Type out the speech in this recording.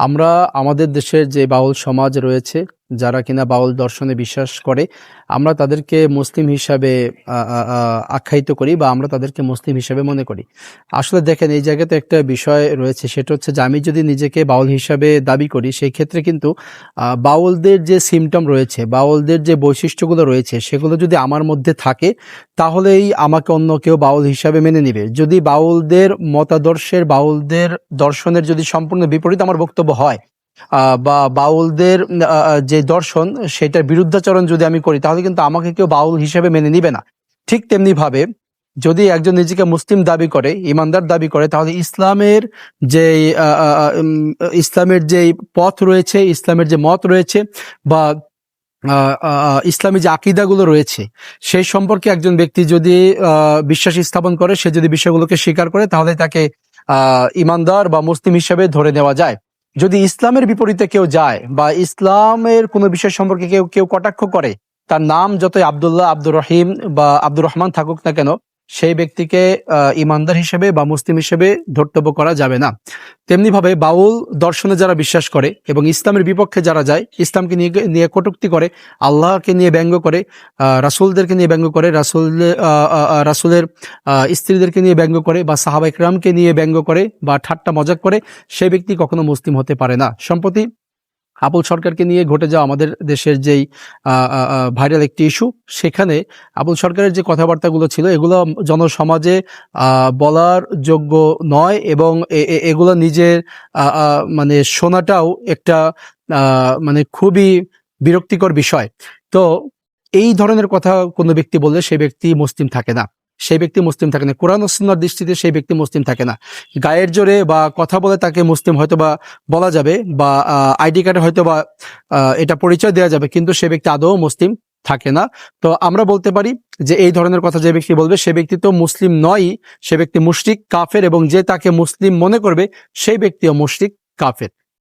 আমরা আমাদের দেশের যে বাউল সমাজ রয়েছে যারা কিনা বাউল দর্শনে বিশ্বাস করে, আমরা তাদেরকে মুসলিম হিসাবে আখ্যায়িত করি বা আমরা তাদেরকে মুসলিম হিসাবে মনে করি। আসলে দেখেন, এই জায়গাতে একটা বিষয় রয়েছে, সেটা হচ্ছে যে আমি যদি নিজেকে বাউল হিসাবে দাবি করি, সেই ক্ষেত্রে কিন্তু বাউলদের যে সিমটম রয়েছে, বাউলদের যে বৈশিষ্ট্যগুলো রয়েছে, সেগুলো যদি আমার মধ্যে থাকে, তাহলেই আমাকে অন্য কেউ বাউল হিসাবে মেনে নিবে। যদি বাউলদের মতাদর্শের, বাউলদের দর্শনের যদি সম্পূর্ণ বিপরীত আমার বক্তব্য হয় বা বাউলদের যে দর্শন, সেটার বিরুদ্ধাচরণ যদি আমি করি, তাহলে কিন্তু আমাকে কেউ বাউল হিসেবে মেনে নিবে না। ঠিক তেমনি ভাবে যদি একজন নিজেকে মুসলিম দাবি করে, ইমানদার দাবি করে, তাহলে ইসলামের যে ইসলামের যে পথ রয়েছে, ইসলামের যে মত রয়েছে বা ইসলামী যে আকিদাগুলো রয়েছে, সেই সম্পর্কে একজন ব্যক্তি যদি বিশ্বাস স্থাপন করে, সে যদি বিষয়গুলোকে স্বীকার করে, তাহলে তাকে ইমানদার বা মুসলিম হিসেবে ধরে নেওয়া যায়। যদি ইসলামের বিপরীতে কেউ যায় বা ইসলামের কোনো বিষয় সম্পর্কে কেউ কেউ কটাক্ষ করে, তার নাম যতই আবদুল্লাহ, আব্দুর রহিম বা আব্দুর রহমান থাকুক না কেন সেই ব্যক্তিকে ইমানদার হিসেবে বা মুসলিম হিসেবে ধর্তব্য করা যাবে না। তেমনি ভাবে বাউল দর্শনে যারা বিশ্বাস করে এবং ইসলামের বিপক্ষে যারা যায়, ইসলামকে নিয়ে নিয়ে কটূক্তি করে, আল্লাহকে নিয়ে ব্যঙ্গ করে রাসূলদেরকে নিয়ে ব্যঙ্গ করে রাসূল রাসূলের স্ত্রীদেরকে নিয়ে ব্যঙ্গ করে বা সাহাবা ইকরামকে নিয়ে ব্যঙ্গ করে বা ঠাট্টা মজাক করে, সেই ব্যক্তি কখনো মুসলিম হতে পারে না। সম্প্রতি আবুল সরকারকে নিয়ে ঘটে যাওয়া আমাদের দেশের যেই ভাইরাল একটি ইস্যু সেখানে আবুল সরকারের যে কথাবার্তাগুলো ছিল, এগুলো জনসমাজে বলার যোগ্য নয় এবং এগুলো নিজের মানে শোনাটাও একটা মানে খুবই বিরক্তিকর বিষয়। তো এই ধরনের কথা কোনো ব্যক্তি বললে সেই ব্যক্তি মুসলিম থাকে না। সেই ব্যক্তি মুসলিম থাকে না। কোরআন ও সুন্নাহর দৃষ্টিতে সেই ব্যক্তি মুসলিম থাকে না। গায়ের জোরে বা কথা বলে তাকে মুসলিম হয়তো বা বলা যাবে বা আইডি কার্ডে হয়তো বা এটা পরিচয় দেওয়া যাবে, কিন্তু সে ব্যক্তি আদৌ মুসলিম থাকে না। তো আমরা বলতে পারি যে এই ধরনের কথা যে ব্যক্তি বলবে, সে ব্যক্তি তো মুসলিম নয়ই, সে ব্যক্তি মুশরিক, কাফের এবং যে তাকে মুসলিম মনে করবে, সেই ব্যক্তিও মুশরিক, কাফের।